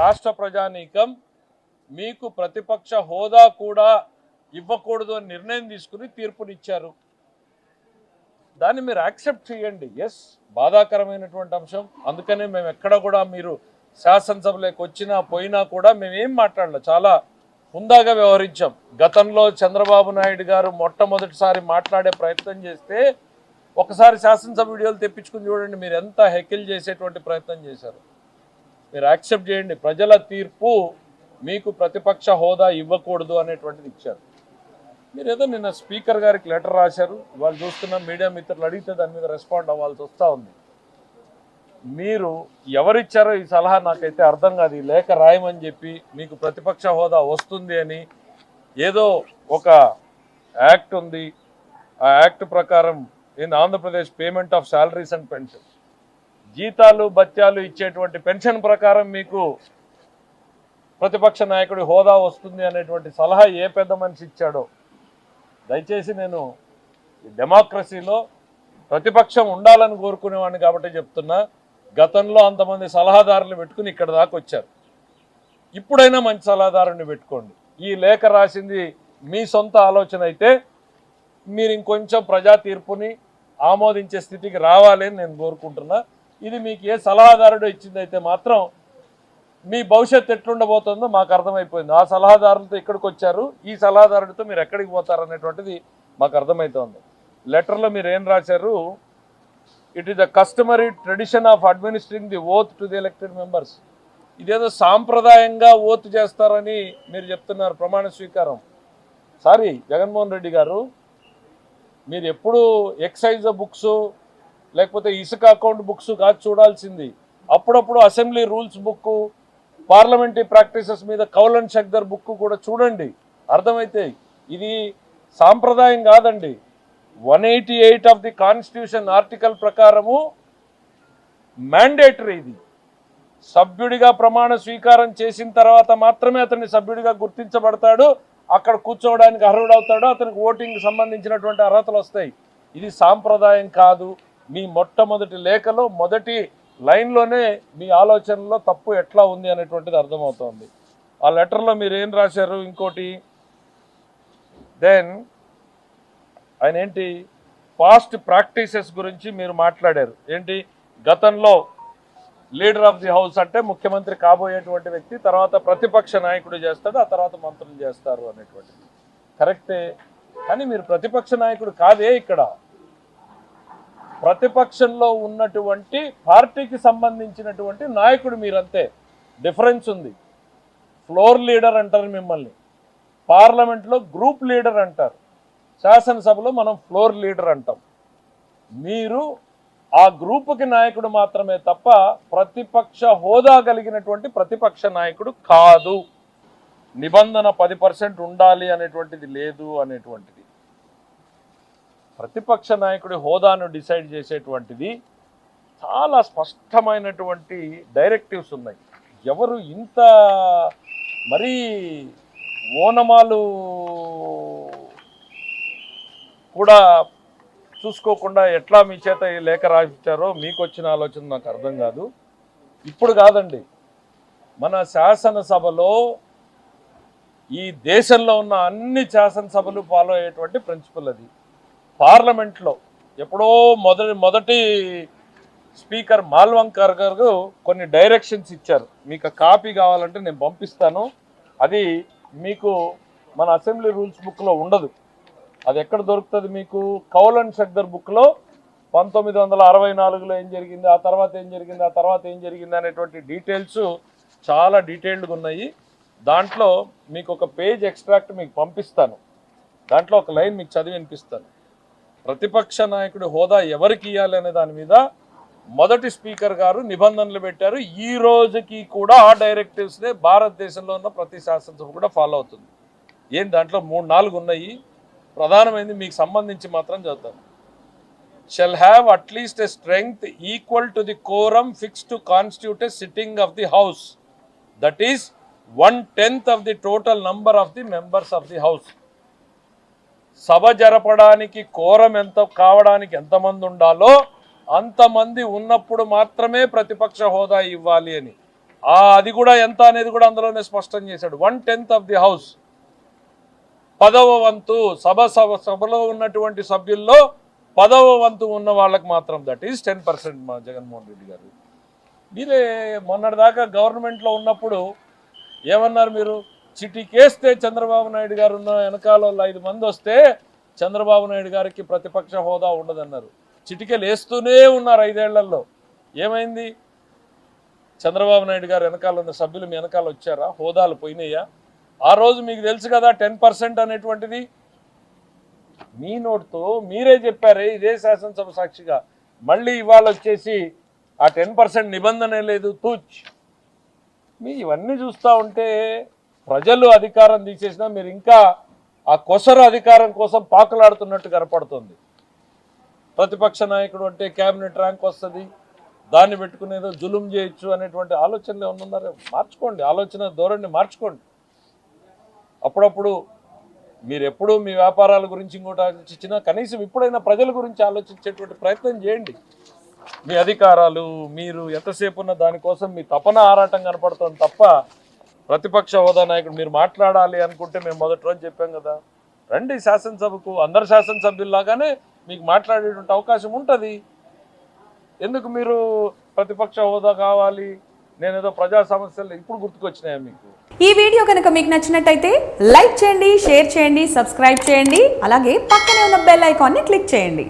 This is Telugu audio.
రాష్ట్ర ప్రజానీకం మీకు ప్రతిపక్ష హోదా కూడా ఇవ్వకూడదు అని నిర్ణయం తీసుకుని తీర్పునిచ్చారు. దాన్ని మీరు యాక్సెప్ట్ చేయండి. ఎస్ బాధాకరమైనటువంటి అంశం. అందుకనే మేము ఎక్కడ కూడా మీరు శాసనసభలోకి వచ్చినా పోయినా కూడా మేమేం మాట్లాడలే. చాలా హుందాగా వ్యవహరించాం. గతంలో చంద్రబాబు నాయుడు గారు మొట్టమొదటిసారి మాట్లాడే ప్రయత్నం చేస్తే ఒకసారి శాసనసభ వీడియోలు తెప్పించుకుని చూడండి మీరు ఎంత హెకిల్ చేసేటువంటి ప్రయత్నం చేశారు. మీరు యాక్సెప్ట్ చేయండి. ప్రజల తీర్పు మీకు ప్రతిపక్ష హోదా ఇవ్వకూడదు అనేటువంటిది ఇచ్చారు. మీరు ఏదో నిన్న స్పీకర్ గారికి లెటర్ రాశారు. వాళ్ళు చూస్తున్న మీడియా మిత్రులు అడిగితే దాని మీద రెస్పాండ్ అవ్వాల్సి వస్తూ ఉంది. మీరు ఎవరిచ్చారో ఈ సలహా నాకైతే అర్థం కాదు. ఈ లేఖ రాయమని చెప్పి మీకు ప్రతిపక్ష హోదా వస్తుంది అని ఏదో ఒక యాక్ట్ ఉంది. ఆ యాక్ట్ ప్రకారం in Andhra Pradesh payment of salaries and pension. జీతాలు బత్యాలు ఇచ్చేటువంటి పెన్షన్ ప్రకారం మీకు ప్రతిపక్ష నాయకుడి హోదా వస్తుంది అనేటువంటి సలహా ఏ పెద్ద మనిషి ఇచ్చాడో దయచేసి నేను డెమోక్రసీలో ప్రతిపక్షం ఉండాలని కోరుకునేవాడిని కాబట్టి చెప్తున్నా. గతంలో అంతమంది సలహాదారులు పెట్టుకుని ఇక్కడ దాకా వచ్చారు. ఇప్పుడైనా మంచి సలహాదారుని పెట్టుకోండి. ఈ లేఖ రాసింది మీ సొంత ఆలోచన అయితే మీరు ఇంకొంచెం ప్రజా తీర్పుని ఆమోదించే స్థితికి రావాలి నేను కోరుకుంటున్నా. ఇది మీకు ఏ సలహాదారుడు ఇచ్చిందైతే మాత్రం మీ భవిష్యత్తు ఎట్లుండబోతుందో మాకు అర్థమైపోయింది. ఆ సలహాదారులతో ఇక్కడికి వచ్చారు? ఈ సలహాదారుడితో మీరు ఎక్కడికి పోతారు అనేటువంటిది మాకు అర్థమవుతోంది లెటర్లో మీరు ఏం రాశారు? It is the customary tradition of administering the oath to the elected members ఇదేదో సాంప్రదాయంగా ఓత్ చేస్తారని మీరు చెప్తున్నారు ప్రమాణ స్వీకారం. సారీ జగన్మోహన్ రెడ్డి గారు మీరు ఎప్పుడు ఎక్సైజ్ బుక్స్ లేకపోతే ఇసుక అకౌంట్ బుక్స్ కాదు చూడాల్సింది. అప్పుడప్పుడు assembly rules book parliamentary practices మీద కౌలన్ షక్దర్ బుక్ కూడా చూడండి. అర్థమైతే ఇది సాంప్రదాయం కాదండి. One eighty eight of the constitution article ప్రకారము మ్యాండేటరీ ఇది. సభ్యుడిగా ప్రమాణ స్వీకారం చేసిన తర్వాత మాత్రమే అతన్ని సభ్యుడిగా గుర్తించబడతాడు. అక్కడ కూర్చోవడానికి అర్హుడవుతాడు. అతనికి ఓటింగ్ సంబంధించినటువంటి అర్హతలు వస్తాయి. ఇది సాంప్రదాయం కాదు. మీ మొట్టమొదటి లేఖలో మొదటి లైన్లోనే మీ ఆలోచనలో తప్పు ఎట్లా ఉంది అనేటువంటిది అర్థమవుతోంది. ఆ లెటర్లో మీరు ఏం రాశారు ఇంకోటి? దెన్ ఆయన ఏంటి? పాస్ట్ ప్రాక్టీసెస్ గురించి మీరు మాట్లాడారు. ఏంటి? గతంలో లీడర్ ఆఫ్ ది హౌస్ అంటే ముఖ్యమంత్రి కాబోయేటువంటి వ్యక్తి తర్వాత ప్రతిపక్ష నాయకుడు చేస్తాడు ఆ తర్వాత మంత్రులు చేస్తారు అనేటువంటిది. కరెక్టే. కానీ మీరు ప్రతిపక్ష నాయకుడు కాదే ఇక్కడ. ప్రతిపక్షంలో ఉన్నటువంటి పార్టీకి సంబంధించినటువంటి నాయకుడు మీరంతే. డిఫరెన్స్ ఉంది. ఫ్లోర్ లీడర్ అంటారు మిమ్మల్ని. పార్లమెంట్లో గ్రూప్ లీడర్ అంటారు. శాసనసభలో మనం ఫ్లోర్ లీడర్ అంటాం. మీరు ఆ గ్రూపుకి నాయకుడు మాత్రమే తప్ప ప్రతిపక్ష హోదా కలిగినటువంటి ప్రతిపక్ష నాయకుడు కాదు. నిబంధన పది పర్సెంట్ ఉండాలి అనేటువంటిది లేదు అనేటువంటిది. ప్రతిపక్ష నాయకుడి హోదాను డిసైడ్ చేసేటువంటిది చాలా స్పష్టమైనటువంటి డైరెక్టివ్స్ ఉన్నాయి. ఎవరు ఇంత మరీ ఓనమాలు కూడా చూసుకోకుండా ఎట్లా మీ చేత ఈ లేఖ రాయించారో మీకు వచ్చిన ఆలోచన నాకు అర్థం కాదు. ఇప్పుడు కాదండి. మన శాసనసభలో ఈ దేశంలో ఉన్న అన్ని శాసనసభలు ఫాలో అయ్యేటువంటి ప్రిన్సిపల్ అది. పార్లమెంట్లో ఎప్పుడో మొదటి మొదటి స్పీకర్ మాల్వంకర్ గారు కొన్ని డైరెక్షన్స్ ఇచ్చారు. మీకు కాపీ కావాలంటే నేను పంపిస్తాను. అది మీకు మన అసెంబ్లీ రూల్స్ బుక్లో ఉండదు. అది ఎక్కడ దొరుకుతుంది మీకు? కౌలన్ షక్దర్ బుక్లో పంతొమ్మిది వందల అరవై నాలుగులో ఏం జరిగింది ఆ తర్వాత ఏం జరిగింది ఆ తర్వాత ఏం జరిగింది అనేటువంటి డీటెయిల్స్ చాలా డీటెయిల్డ్గా ఉన్నాయి. దాంట్లో మీకు ఒక పేజ్ ఎక్స్ట్రాక్ట్ మీకు పంపిస్తాను. దాంట్లో ఒక లైన్ మీకు చదివి వినిపిస్తాను. ప్రతిపక్ష నాయకుడి హోదా ఎవరికి ఇవ్వాలి అనే దాని మీద మొదటి స్పీకర్ గారు నిబంధనలు పెట్టారు. ఈ రోజుకి కూడా ఆ డైరెక్టివ్స్నే భారతదేశంలో ఉన్న ప్రతి శాసనసభ కూడా ఫాలో అవుతుంది. ఏం దాంట్లో మూడు నాలుగు ఉన్నాయి. ప్రధానమైనది మీకు సంబంధించి మాత్రం చదువుతాను shall have at least a strength equal to the quorum fix to constitute a sitting of the house that is one tenth of the total number of the members of the house సభ జరపడానికి కోరం ఎంత కావడానికి ఎంతమంది ఉండాలో అంతమంది ఉన్నప్పుడు మాత్రమే ప్రతిపక్ష హోదా ఇవ్వాలి అని. ఆ అది కూడా ఎంత అనేది కూడా అందులోనే స్పష్టం చేశాడు. One tenth of the house. పదవ వంతు సభ సభ సభలో ఉన్నటువంటి సభ్యుల్లో పదవ వంతు ఉన్న వాళ్ళకి మాత్రం దట్ ఈస్ టెన్ పర్సెంట్ మా జగన్మోహన్ రెడ్డి గారు. మీరే మొన్నటిదాకా గవర్నమెంట్లో ఉన్నప్పుడు ఏమన్నారు మీరు? చిటికేస్తే చంద్రబాబు నాయుడు గారు ఉన్న వెనకాల ఐదు మంది వస్తే చంద్రబాబు నాయుడు గారికి ప్రతిపక్ష హోదా ఉండదన్నారు. చిటికలు వేస్తూనే ఉన్నారు ఐదేళ్ళలో. ఏమైంది? చంద్రబాబు నాయుడు గారు వెనకాల ఉన్న సభ్యులు మీ వెనకాల వచ్చారా? హోదాలు పోయినాయా? ఆ రోజు మీకు తెలుసు కదా టెన్ పర్సెంట్ అనేటువంటిది? మీ నోటుతో మీరే చెప్పారే ఇదే శాసనసభ సాక్షిగా. మళ్ళీ ఇవాళ వచ్చేసి ఆ టెన్ పర్సెంట్ నిబంధనే లేదు. తూచ్. మీ ఇవన్నీ చూస్తూ ఉంటే ప్రజలు అధికారం తీసేసినా మీరు ఇంకా ఆ కొసరు అధికారం కోసం పాకులాడుతున్నట్టు కనపడుతుంది. ప్రతిపక్ష నాయకుడు అంటే క్యాబినెట్ ర్యాంక్ వస్తుంది దాన్ని పెట్టుకునేదో జులుం చేయొచ్చు అనేటువంటి ఆలోచనలు ఏమన్నా మార్చుకోండి ఆలోచన ధోరణి మార్చుకోండి. అప్పుడప్పుడు మీరు ఎప్పుడూ మీ వ్యాపారాల గురించి ఇంకోటి ఆలోచించినా కనీసం ఇప్పుడైనా ప్రజల గురించి ఆలోచించేటువంటి ప్రయత్నం చేయండి. మీ అధికారాలు మీరు ఎంతసేపు ఉన్న దానికోసం మీ తపన ఆరాటం కనపడుతుంది తప్ప ప్రతిపక్ష హోదా నాయకుడు మీరు మాట్లాడాలి అనుకుంటే మేము మొదటి రోజు చెప్పాం కదా. రండి శాసనసభకు అందరు శాసనసభ్యుల్లాగానే మీకు మాట్లాడేటువంటి అవకాశం ఉంటుంది. ఎందుకు మీరు ప్రతిపక్ష హోదా కావాలి? నేనేదో ప్రజా సమస్యలు ఇప్పుడు గుర్తుకొచ్చినాయా మీకు? ఈ వీడియో కనుక మీకు నచ్చినట్టయితే లైక్ చేయండి షేర్ చేయండి సబ్స్క్రైబ్ చేయండి అలాగే పక్కనే ఉన్న బెల్ ఐకాన్ని క్లిక్ చేయండి.